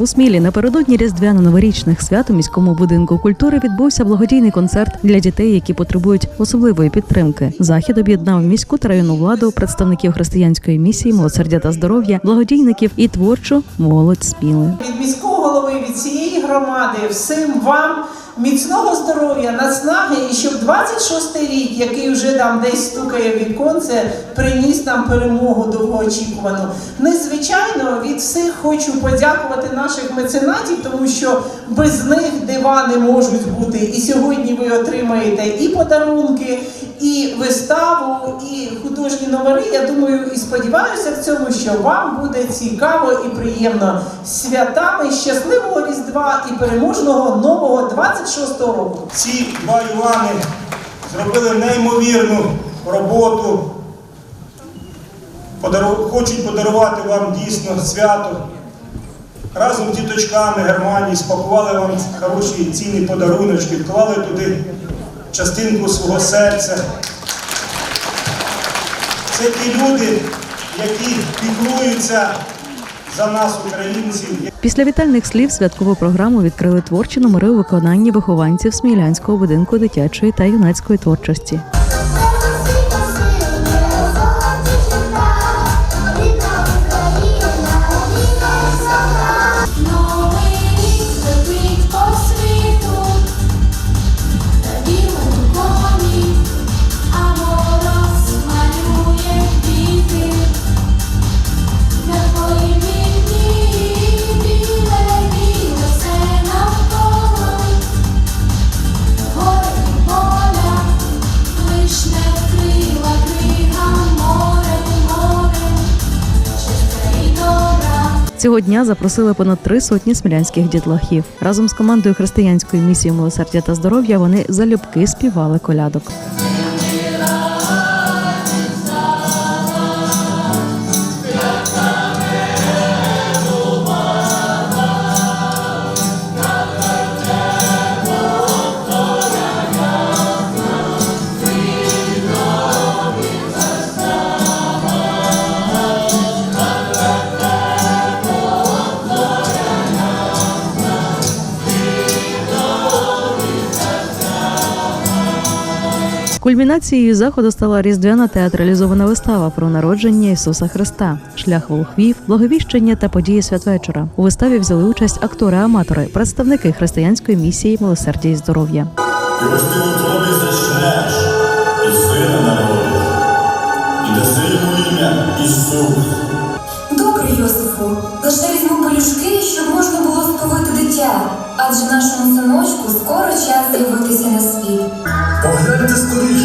У Смілі напередодні різдвяно-новорічних свят у міському будинку культури відбувся благодійний концерт для дітей, які потребують особливої підтримки. Захід об'єднав міську та районну владу, представників християнської місії, милосердя та здоров'я, благодійників і творчу молодь Сміли. від міського голови, від цієї громади, всім вам міцного здоров'я, наснаги, і щоб 26-й рік, який вже там десь стукає віконце, приніс нам перемогу довгоочікувану. Незвичайно від всіх хочу подякувати наших меценатів, тому що без них дива не можуть бути. І сьогодні ви отримаєте і подарунки, і виставу, і художні номери. Я думаю і сподіваюся в цьому, що вам буде цікаво і приємно. Святами щасливого Різдва і переможного нового 26-го року. Ці два Івани зробили неймовірну роботу. Хочуть подарувати вам дійсно свято. Разом з діточками Германії спакували вам хороші цінні подаруночки, вклали туди частинку свого серця. Це ті люди, які піклуються за нас, українців, Після вітальних слів святкову програму відкрили творчі номери у виконанні вихованців Смілянського будинку дитячої та юнацької творчості. Цього дня запросили понад три сотні смілянських дітлахів. Разом з командою християнської місії милосердя та здоров'я вони залюбки співали колядок. Кульмінацією заходу стала різдвяна театралізована вистава про народження Ісуса Христа, шлях волхвів, благовіщення та події святвечора. У виставі взяли участь актори-аматори, представники християнської місії милосердя і здоров'я. І ось ти у тобі зачнеш, і сина народиш, і даси йому ім'я Ісус. Добре, Йосифу, лише візьму пелюшки, щоб можна було сповити дитя, адже нашому синочку скоро час з'явитися на світ. Погляньте скоріш,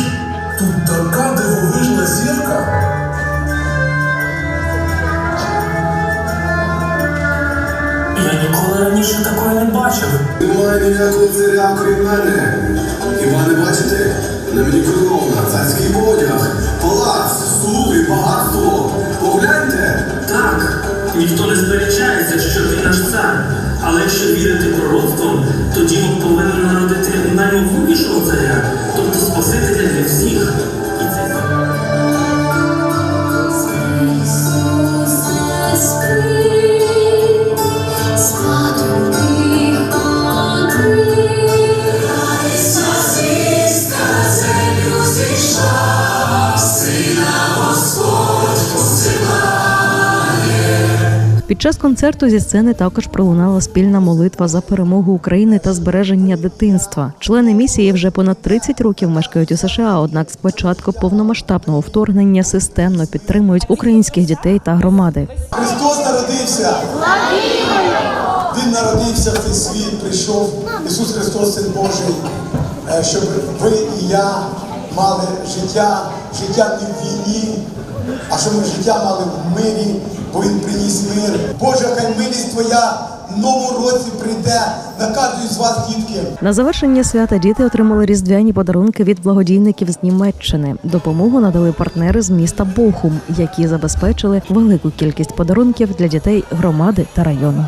тут така дивовижна зірка. Я ніколи раніше такої не бачив. Немає ніякого царя, крім мене. Хіба не бачите? На мені корона, царський одяг, палац, слуги, багатство. Погляньте. Так, ніхто не сперечається, що ти наш цар. Але якщо вірити пророцтвам, тоді Бог повинен народити Під час концерту зі сцени також пролунала спільна молитва за перемогу України та збереження дитинства. Члени місії вже понад 30 років мешкають у США. Однак з початку повномасштабного вторгнення системно підтримують українських дітей та громади. Христос народився. Він народився в цей світ, прийшов Ісус Христос, Син Божий, е, щоб ви і я мали життя, життя не в війні, а щоб ми життя мали в мирі, бо Він приніс мир. Боже, хай милість Твоя в новому році прийде Наказую з вас, дітки. На завершення свята діти отримали різдвяні подарунки від благодійників з Німеччини. Допомогу надали партнери з міста Бохум, які забезпечили велику кількість подарунків для дітей громади та району.